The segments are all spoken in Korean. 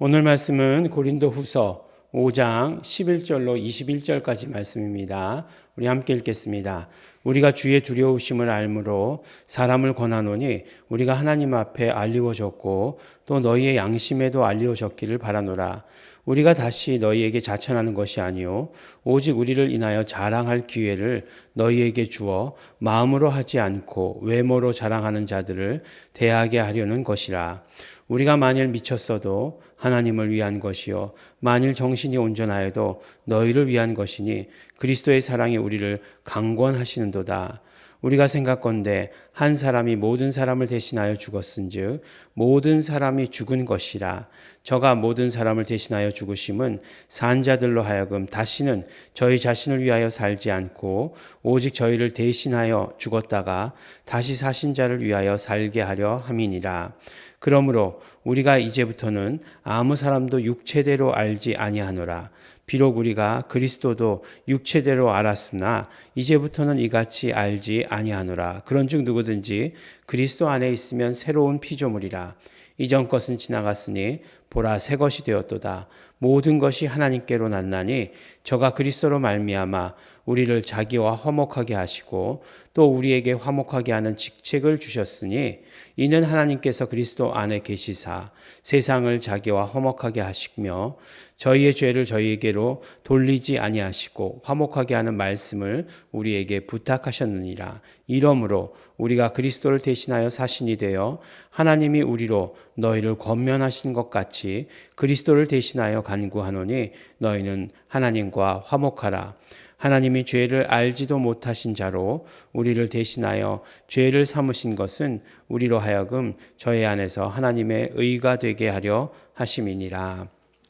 오늘 말씀은 고린도 후서 5장 11절로 21절까지 말씀입니다. 우리 함께 읽겠습니다. 우리가 주의 두려우심을 알므로 사람을 권하노니 우리가 하나님 앞에 알리워졌고 또 너희의 양심에도 알리워졌기를 바라노라. 우리가 다시 너희에게 자천하는 것이 아니요 오직 우리를 인하여 자랑할 기회를 너희에게 주어 마음으로 하지 않고 외모로 자랑하는 자들을 대하게 하려는 것이라. 우리가 만일 미쳤어도 하나님을 위한 것이요 만일 정신이 온전하여도 너희를 위한 것이니 그리스도의 사랑이 우리를 강권하시는도다. 우리가 생각건대 한 사람이 모든 사람을 대신하여 죽었은즉 모든 사람이 죽은 것이라. 저가 모든 사람을 대신하여 죽으심은 산 자들로 하여금 다시는 저희 자신을 위하여 살지 않고 오직 저희를 대신하여 죽었다가 다시 사신 자를 위하여 살게 하려 함이니라. 그러므로 우리가 이제부터는 아무 사람도 육체대로 알지 아니하노라 비록 우리가 그리스도도 육체대로 알았으나 이제부터는 이같이 알지 아니하노라. 그런즉 누구든지 그리스도 안에 있으면 새로운 피조물이라. 이전 것은 지나갔으니 보라 새 것이 되었도다. 모든 것이 하나님께로 났나니 저가 그리스도로 말미암아 우리를 자기와 화목하게 하시고 또 우리에게 화목하게 하는 직책을 주셨으니 이는 하나님께서 그리스도 안에 계시사 세상을 자기와 화목하게 하시며 저희의 죄를 저희에게로 돌리지 아니하시고 화목하게 하는 말씀을 우리에게 부탁하셨느니라. 이러므로 우리가 그리스도를 대신하여 사신이 되어 하나님이 우리로 너희를 권면하신 것 같이 그리스도를 대신하여 간구하노니 너희는 하나님과 화목하라. 하나님이 죄를 알지도 못하신 자로 우리를 대신하여 죄를 삼으신 것은 우리로 하여금 저희 안에서 하나님의 의가 되게 하려 하심이니라.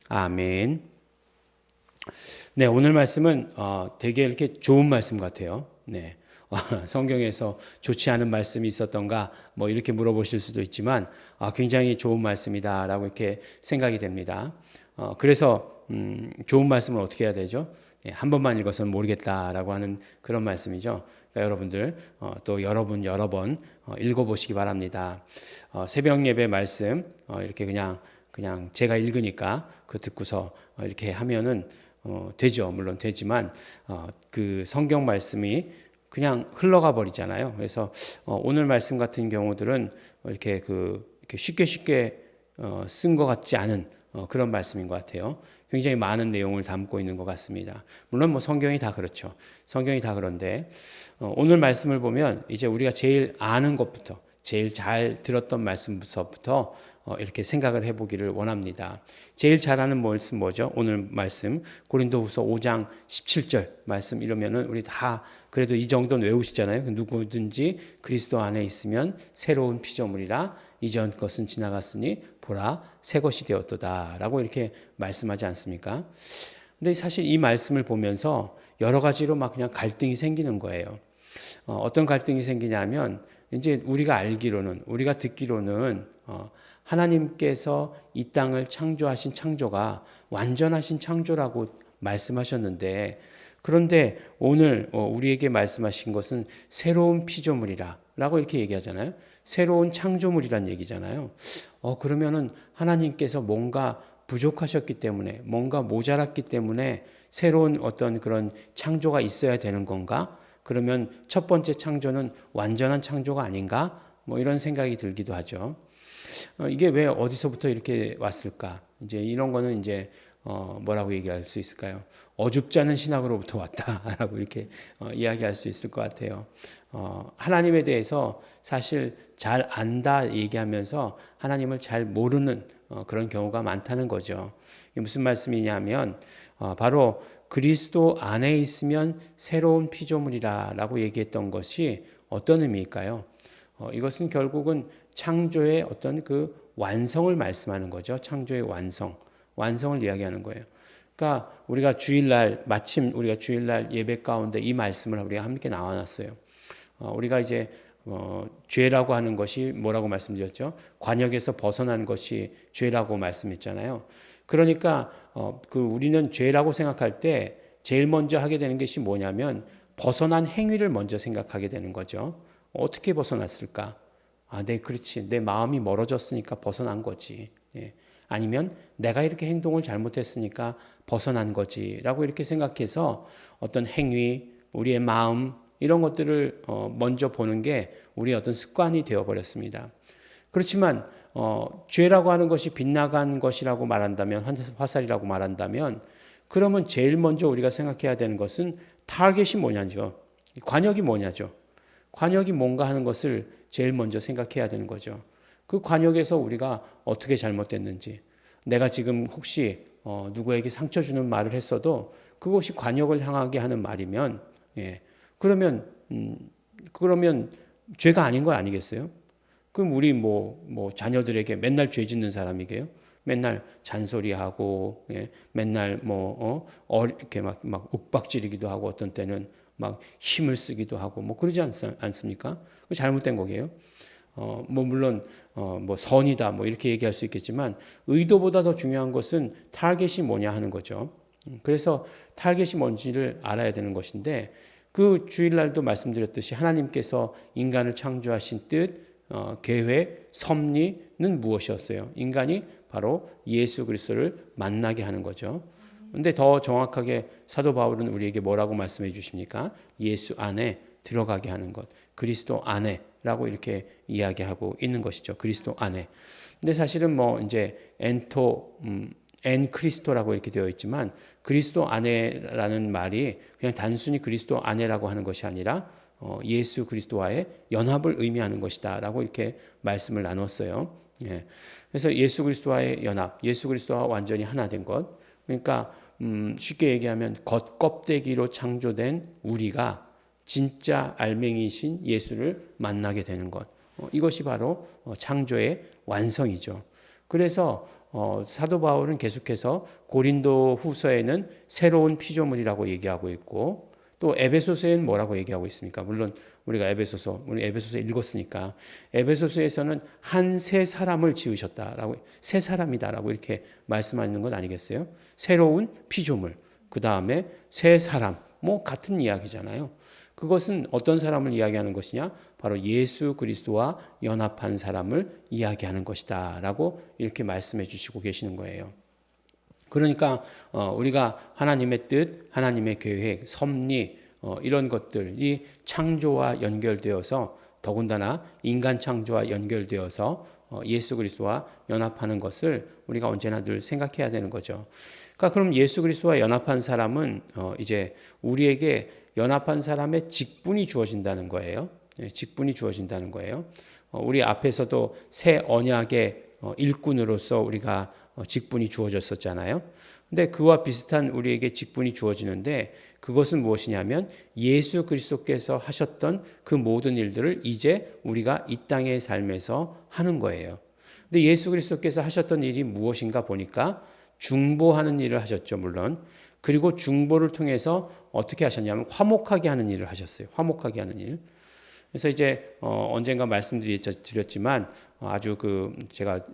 아멘. 네, 오늘 말씀은 어, 되게 이렇게 좋은 말씀 같아요. 네. 성경에서 좋지 않은 말씀이 있었던가 뭐 이렇게 물어보실 수도 있지만 아, 굉장히 좋은 말씀이다라고 이렇게 생각이 됩니다. 어, 그래서 음, 좋은 말씀을 어떻게 해야 되죠? 예, 한 번만 읽어서는 모르겠다라고 하는 그런 말씀이죠. 그러니까 여러분들 어, 또 여러분 여러 번 어, 읽어보시기 바랍니다. 어, 새벽 예배 말씀 어, 이렇게 그냥 그냥 제가 읽으니까 그 듣고서 어, 이렇게 하면은 어, 되죠. 물론 되지만 어, 그 성경 말씀이 그냥 흘러가 버리잖아요. 그래서 어, 오늘 말씀 같은 경우들은 이렇게 그 이렇게 쉽게 쉽게 어, 쓴것 같지 않은 어, 그런 말씀인 것 같아요. 굉장히 많은 내용을 담고 있는 것 같습니다. 물론 뭐 성경이 다 그렇죠. 성경이 다 그런데 어, 오늘 말씀을 보면 이제 우리가 제일 아는 것부터 제일 잘 들었던 말씀부터 어, 이렇게 생각을 해보기를 원합니다. 제일 잘 아는 말씀 뭐죠? 오늘 말씀 고린도후서 5장 17절 말씀 이러면은 우리 다 그래도 이 정도는 외우시잖아요. 누구든지 그리스도 안에 있으면 새로운 피조물이라 이전 것은 지나갔으니 보라 새 것이 되었도다라고 이렇게 말씀하지 않습니까? 근데 사실 이 말씀을 보면서 여러 가지로 막 그냥 갈등이 생기는 거예요. 어, 어떤 갈등이 생기냐면 이제 우리가 알기로는 우리가 듣기로는 어, 하나님께서 이 땅을 창조하신 창조가 완전하신 창조라고 말씀하셨는데 그런데 오늘 어, 우리에게 말씀하신 것은 새로운 피조물이라 라고 이렇게 얘기하잖아요. 새로운 창조물이란 얘기잖아요. 어 그러면은 하나님께서 뭔가 부족하셨기 때문에 뭔가 모자랐기 때문에 새로운 어떤 그런 창조가 있어야 되는 건가? 그러면 첫 번째 창조는 완전한 창조가 아닌가? 뭐 이런 생각이 들기도 하죠. 어, 이게 왜 어디서부터 이렇게 왔을까? 이제 이런 거는 이제 어, 뭐라고 얘기할 수 있을까요? 어줍지 않은 신학으로부터 왔다라고 이렇게 어, 이야기할 수 있을 것 같아요. 어, 하나님에 대해서 사실 잘 안다 얘기하면서 하나님을 잘 모르는 어, 그런 경우가 많다는 거죠. 무슨 말씀이냐면 어, 바로 그리스도 안에 있으면 새로운 피조물이라라고 얘기했던 것이 어떤 의미일까요? 어, 이것은 결국은 창조의 어떤 그 완성을 말씀하는 거죠. 창조의 완성, 완성을 이야기하는 거예요. 그러니까 우리가 주일날 마침 우리가 주일날 예배 가운데 이 말씀을 우리가 함께 나와놨어요. 어, 우리가 이제 어, 죄라고 하는 것이 뭐라고 말씀드렸죠? 관역에서 벗어난 것이 죄라고 말씀했잖아요. 그러니까 어, 그 우리는 죄라고 생각할 때 제일 먼저 하게 되는 것이 뭐냐면 벗어난 행위를 먼저 생각하게 되는 거죠. 어떻게 벗어났을까? 아, 네, 그렇지. 내 마음이 멀어졌으니까 벗어난 거지. 예. 아니면 내가 이렇게 행동을 잘못했으니까 벗어난 거지라고 이렇게 생각해서 어떤 행위, 우리의 마음 이런 것들을 어, 먼저 보는 게 우리의 어떤 습관이 되어 버렸습니다. 그렇지만 어, 죄라고 하는 것이 빗나간 것이라고 말한다면 화살이라고 말한다면 그러면 제일 먼저 우리가 생각해야 되는 것은 타겟이 뭐냐죠. 관역이 뭐냐죠. 관역이 뭔가 하는 것을 제일 먼저 생각해야 되는 거죠. 그 관역에서 우리가 어떻게 잘못됐는지, 내가 지금 혹시 어, 누구에게 상처 주는 말을 했어도 그것이 관역을 향하게 하는 말이면, 예, 그러면 음, 그러면 죄가 아닌 거 아니겠어요? 그럼 우리 뭐, 뭐 자녀들에게 맨날 죄 짓는 사람이게요? 맨날 잔소리하고, 예, 맨날 뭐, 어, 어, 이렇게 막, 막 윽박지르기도 하고 어떤 때는 막 힘을 쓰기도 하고 뭐 그러지 않, 않습니까? 잘못된 거게요. 어, 뭐 물론 어, 뭐 선이다 뭐 이렇게 얘기할 수 있겠지만 의도보다 더 중요한 것은 타겟이 뭐냐 하는 거죠. 음, 그래서 타겟이 뭔지를 알아야 되는 것인데 그 주일날도 말씀드렸듯이 하나님께서 인간을 창조하신 뜻, 어, 계획, 섭리는 무엇이었어요? 인간이 바로 예수 그리스도를 만나게 하는 거죠. 근데 더 정확하게 사도 바울은 우리에게 뭐라고 말씀해 주십니까? 예수 안에 들어가게 하는 것. 그리스도 안에라고 이렇게 이야기하고 있는 것이죠. 그리스도 안에. 근데 사실은 뭐 이제 엔토 음, 엔 크리스토라고 이렇게 되어 있지만 그리스도 안에라는 말이 그냥 단순히 그리스도 안에라고 하는 것이 아니라 어, 예수 그리스도와의 연합을 의미하는 것이다라고 이렇게 말씀을 나눴어요. 예. 그래서 예수 그리스도와의 연합, 예수 그리스도와 완전히 하나 된 것. 그러니까 음, 쉽게 얘기하면 겉 껍데기로 창조된 우리가 진짜 알맹이신 예수를 만나게 되는 것. 어, 이것이 바로 어, 창조의 완성이죠. 그래서 어, 사도 바울은 계속해서 고린도 후서에는 새로운 피조물이라고 얘기하고 있고 또 에베소서에는 뭐라고 얘기하고 있습니까? 물론 우리가 에베소서, 우리 에베소서 읽었으니까 에베소서에서는 한 세 사람을 지으셨다라고 세 사람이다라고 이렇게 말씀하는 것 아니겠어요? 새로운 피조물, 그 다음에 새 사람, 뭐 같은 이야기잖아요. 그것은 어떤 사람을 이야기하는 것이냐? 바로 예수 그리스도와 연합한 사람을 이야기하는 것이다라고 이렇게 말씀해 주시고 계시는 거예요. 그러니까 어, 우리가 하나님의 뜻, 하나님의 계획, 섭리 어, 이런 것들이 창조와 연결되어서 더군다나 인간 창조와 연결되어서 어, 예수 그리스도와 연합하는 것을 우리가 언제나 늘 생각해야 되는 거죠. 그러니까 그럼 예수 그리스도와 연합한 사람은 이제 우리에게 연합한 사람의 직분이 주어진다는 거예요. 예, 직분이 주어진다는 거예요. 우리 앞에서도 새 언약의 일꾼으로서 우리가 어, 직분이 주어졌었잖아요. 근데 그와 비슷한 우리에게 직분이 주어지는데 그것은 무엇이냐면 예수 그리스도께서 하셨던 그 모든 일들을 이제 우리가 이 땅의 삶에서 하는 거예요. 근데 예수 그리스도께서 하셨던 일이 무엇인가 보니까 중보하는 일을 하셨죠, 물론. 그리고 중보를 통해서 어떻게 하셨냐면 화목하게 하는 일을 하셨어요. 화목하게 하는 일. 그래서 이제 어 언젠가 말씀드렸지만 아주 그 제가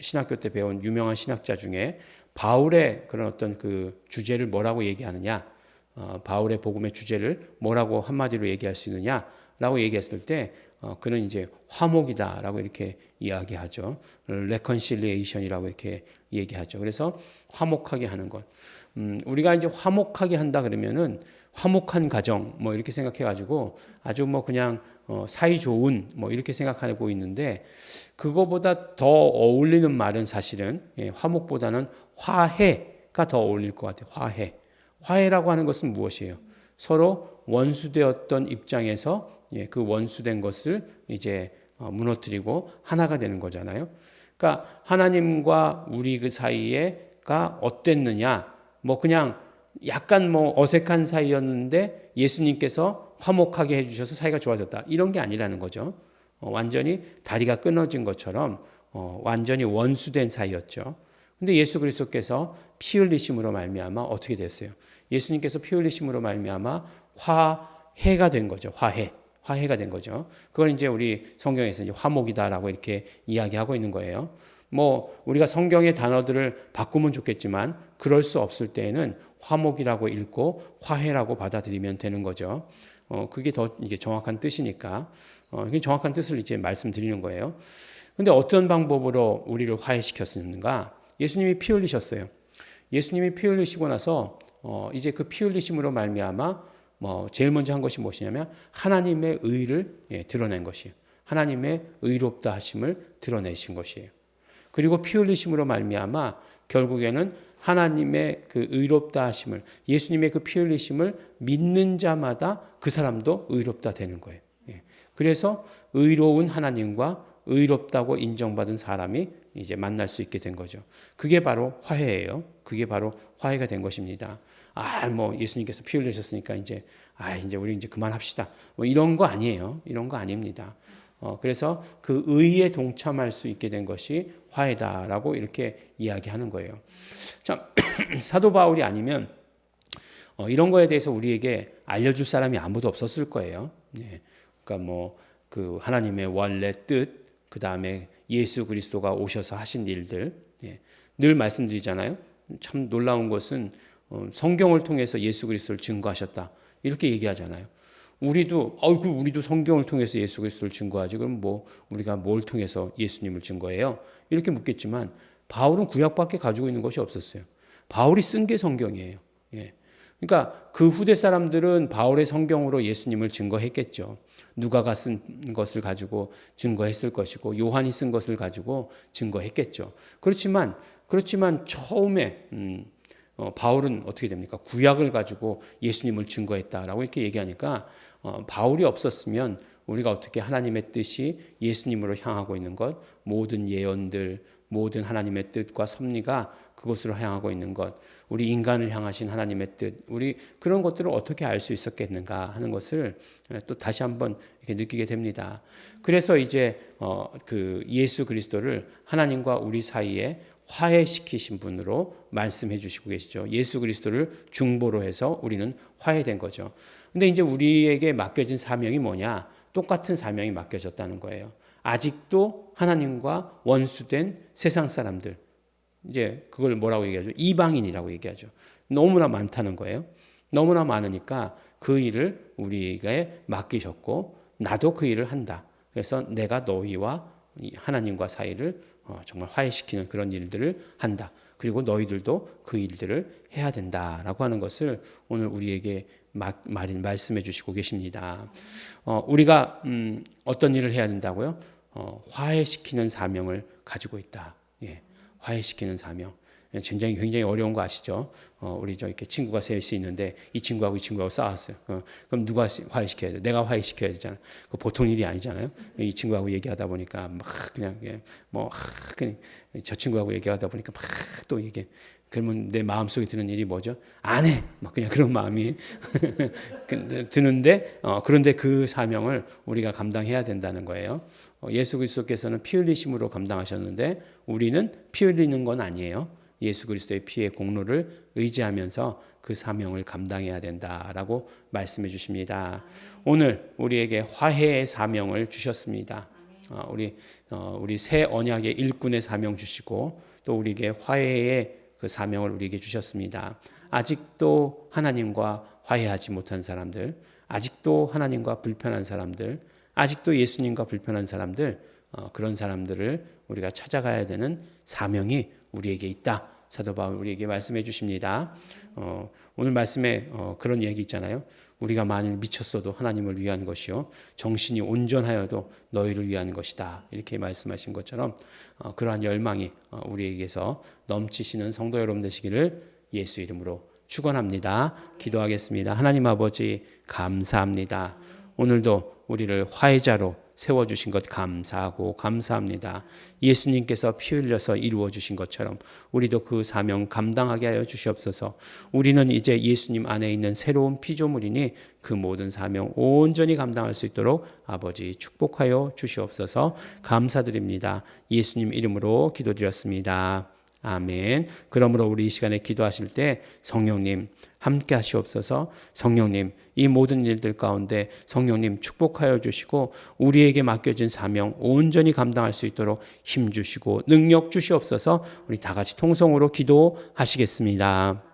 신학교 때 배운 유명한 신학자 중에 바울의 그런 어떤 그 주제를 뭐라고 얘기하느냐, 어, 바울의 복음의 주제를 뭐라고 한마디로 얘기할 수 있느냐라고 얘기했을 때 어, 그는 이제 화목이다라고 이렇게 이야기하죠. 레컨실리에이션이라고 이렇게 얘기하죠. 그래서 화목하게 하는 것. 음, 우리가 이제 화목하게 한다 그러면은 화목한 가정 뭐 이렇게 생각해 가지고 아주 뭐 그냥 어, 사이 좋은 뭐 이렇게 생각하고 있는데 그거보다 더 어울리는 말은 사실은 예, 화목보다는 화해가 더 어울릴 것 같아요. 화해. 화해라고 하는 것은 무엇이에요? 서로 원수되었던 입장에서 예, 그 원수된 것을 이제 어, 무너뜨리고 하나가 되는 거잖아요. 그러니까 하나님과 우리 그 사이에가 어땠느냐? 뭐 그냥 약간 뭐 어색한 사이였는데 예수님께서 화목하게 해주셔서 사이가 좋아졌다. 이런 게 아니라는 거죠. 어, 완전히 다리가 끊어진 것처럼 어, 완전히 원수된 사이였죠. 근데 예수 그리스도께서 피 흘리심으로 말미암아 어떻게 됐어요? 예수님께서 피 흘리심으로 말미암아 화해가 된 거죠. 화해. 화해가 된 거죠. 그걸 이제 우리 성경에서 이제 화목이다라고 이렇게 이야기하고 있는 거예요. 뭐 우리가 성경의 단어들을 바꾸면 좋겠지만 그럴 수 없을 때에는 화목이라고 읽고 화해라고 받아들이면 되는 거죠. 어, 그게 더 이게 정확한 뜻이니까 어, 정확한 뜻을 이제 말씀드리는 거예요. 근데 어떤 방법으로 우리를 화해시켰는가? 예수님이 피 흘리셨어요. 예수님이 피 흘리시고 나서 어, 이제 그 피 흘리심으로 말미암아 뭐 제일 먼저 한 것이 무엇이냐면 하나님의 의를 예, 드러낸 것이에요. 하나님의 의롭다 하심을 드러내신 것이에요. 그리고 피 흘리심으로 말미암아 결국에는 하나님의 그 의롭다 하심을 예수님의 그 피 흘리심을 믿는 자마다 그 사람도 의롭다 되는 거예요. 예. 그래서 의로운 하나님과 의롭다고 인정받은 사람이 이제 만날 수 있게 된 거죠. 그게 바로 화해예요. 그게 바로 화해가 된 것입니다. 아, 뭐 예수님께서 피 흘리셨으니까 이제 아, 이제 우리 이제 그만합시다. 뭐 이런 거 아니에요. 이런 거 아닙니다. 어, 그래서 그 의에 동참할 수 있게 된 것이 화해다라고 이렇게 이야기하는 거예요. 참 사도 바울이 아니면 어, 이런 거에 대해서 우리에게 알려줄 사람이 아무도 없었을 거예요. 예. 그러니까 뭐 그 하나님의 원래 뜻, 그 다음에 예수 그리스도가 오셔서 하신 일들, 예. 늘 말씀드리잖아요. 참 놀라운 것은 어, 성경을 통해서 예수 그리스도를 증거하셨다 이렇게 얘기하잖아요. 우리도 어그 우리도 성경을 통해서 예수 그리스도를 증거하지 그럼 뭐 우리가 뭘 통해서 예수님을 증거해요? 이렇게 묻겠지만 바울은 구약밖에 가지고 있는 것이 없었어요. 바울이 쓴 게 성경이에요. 예. 그러니까 그 후대 사람들은 바울의 성경으로 예수님을 증거했겠죠. 누가가 쓴 것을 가지고 증거했을 것이고 요한이 쓴 것을 가지고 증거했겠죠. 그렇지만 그렇지만 처음에 음, 어, 바울은 어떻게 됩니까? 구약을 가지고 예수님을 증거했다라고 이렇게 얘기하니까 어, 바울이 없었으면 우리가 어떻게 하나님의 뜻이 예수님으로 향하고 있는 것, 모든 예언들, 모든 하나님의 뜻과 섭리가 그곳으로 향하고 있는 것, 우리 인간을 향하신 하나님의 뜻, 우리 그런 것들을 어떻게 알 수 있었겠는가 하는 것을 또 다시 한번 이렇게 느끼게 됩니다. 그래서 이제 어, 그 예수 그리스도를 하나님과 우리 사이에 화해시키신 분으로 말씀해 주시고 계시죠. 예수 그리스도를 중보로 해서 우리는 화해된 거죠. 근데 이제 우리에게 맡겨진 사명이 뭐냐? 똑같은 사명이 맡겨졌다는 거예요. 아직도 하나님과 원수된 세상 사람들. 이제 그걸 뭐라고 얘기하죠? 이방인이라고 얘기하죠. 너무나 많다는 거예요. 너무나 많으니까 그 일을 우리에게 맡기셨고 나도 그 일을 한다. 그래서 내가 너희와 하나님과 사이를 어, 정말 화해시키는 그런 일들을 한다. 그리고 너희들도 그 일들을 해야 된다라고 하는 것을 오늘 우리에게 막, 말, 말씀해 주시고 계십니다. 어, 우리가 음, 어떤 일을 해야 된다고요? 어, 화해시키는 사명을 가지고 있다. 예, 화해시키는 사명. 예, 굉장히 굉장히 어려운 거 아시죠? 어, 우리 저 이렇게 친구가 셋이 있는데 이 친구하고 이 친구하고 싸웠어요. 어, 그럼 누가 화해시켜야 돼? 내가 화해시켜야 되잖아. 그 보통 일이 아니잖아요. 이 친구하고 얘기하다 보니까 막 그냥 예, 뭐 그냥 저 친구하고 얘기하다 보니까 막 또 이게 그러면 내 마음속에 드는 일이 뭐죠? 안 해. 막 그냥 그런 마음이 그, 드는데 어, 그런데 그 사명을 우리가 감당해야 된다는 거예요. 어, 예수 그리스도께서는 피 흘리심으로 감당하셨는데 우리는 피 흘리는 건 아니에요. 예수 그리스도의 피의 공로를 의지하면서 그 사명을 감당해야 된다라고 말씀해 주십니다. 오늘 우리에게 화해의 사명을 주셨습니다. 어, 우리 어, 우리 새 언약의 일꾼의 사명 주시고 또 우리에게 화해의 그 사명을 우리에게 주셨습니다. 아직도 하나님과 화해하지 못한 사람들, 아직도 하나님과 불편한 사람들, 아직도 예수님과 불편한 사람들, 어, 그런 사람들을 우리가 찾아가야 되는 사명이 우리에게 있다. 사도 바울 우리에게 말씀해 주십니다. 어, 오늘 말씀에 어, 그런 얘기 있잖아요. 우리가 만일 미쳤어도 하나님을 위한 것이요 정신이 온전하여도 너희를 위한 것이다 이렇게 말씀하신 것처럼 어, 그러한 열망이 어, 우리에게서 넘치시는 성도 여러분 되시기를 예수 이름으로 축원합니다. 기도하겠습니다. 하나님 아버지 감사합니다. 오늘도 우리를 화해자로 세워주신 것 감사하고 감사합니다. 예수님께서 피 흘려서 이루어 주신 것처럼 우리도 그 사명 감당하게 하여 주시옵소서. 우리는 이제 예수님 안에 있는 새로운 피조물이니 그 모든 사명 온전히 감당할 수 있도록 아버지 축복하여 주시옵소서. 감사드립니다. 예수님 이름으로 기도드렸습니다. 아멘. 그러므로 우리 이 시간에 기도하실 때 성령님 함께 하시옵소서. 성령님 이 모든 일들 가운데 성령님 축복하여 주시고 우리에게 맡겨진 사명 온전히 감당할 수 있도록 힘 주시고 능력 주시옵소서. 우리 다 같이 통성으로 기도하시겠습니다.